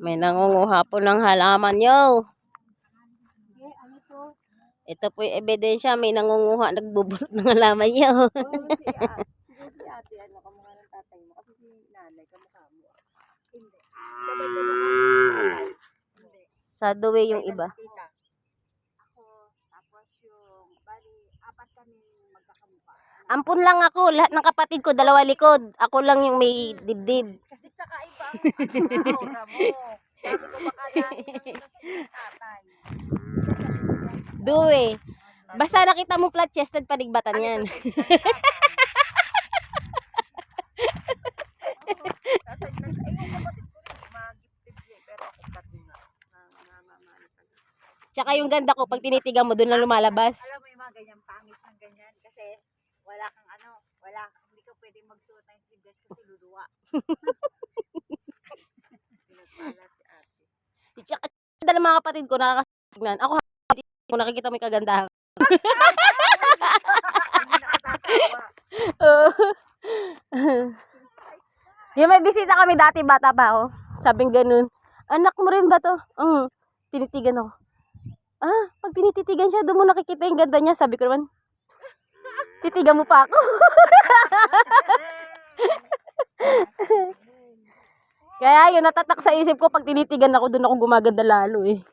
May nangunguha po ng halaman nyo. Ano to? Ito po yung ebidensya. May nangunguha, nagbubulot ng halaman nyo. Ano. Sa duwe yung iba. Ampun lang ako. Lahat ng kapatid ko, dalawa likod. Ako lang yung may dibdib. Kasi tsaka iba ang aura mo. Duwe. Basta nakita mo flat chested panigbatan yan. Na, na, Tsaka yung ganda ko, pag tinitigan mo, doon lang lumalabas. Alam mo yung mga ganyan pangit ng ganyan. Kasi wala kang ano, wala, hindi ka pwedeng magsuot ng sleeveless kasi luluwa. Pinagpala si ate. Tsaka ganda ng mga kapatid ko, nakakasignan. Ako, ko nakikita mo yung kagandahan. Nakasasawa. yung may bisita kami dati, bata pa ako. Sabing ganun, anak mo rin ba to? Mm. Tinitigan ako. Ah, pag tinititigan siya, doon mo nakikita yung ganda niya. Sabi ko naman, titigan mo pa ako. Kaya yun, natatak sa isip ko pag tinitigan ako, doon ako gumaganda lalo eh.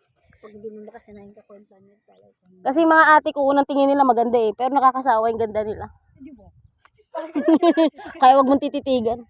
Pag hindi mo makasanayin ka kwenta niya pala. Kasi yung mga ate ko, unang tingin nila maganda eh. Pero nakakasawa yung ganda nila. Hindi mo. Kaya wag mong tititigan.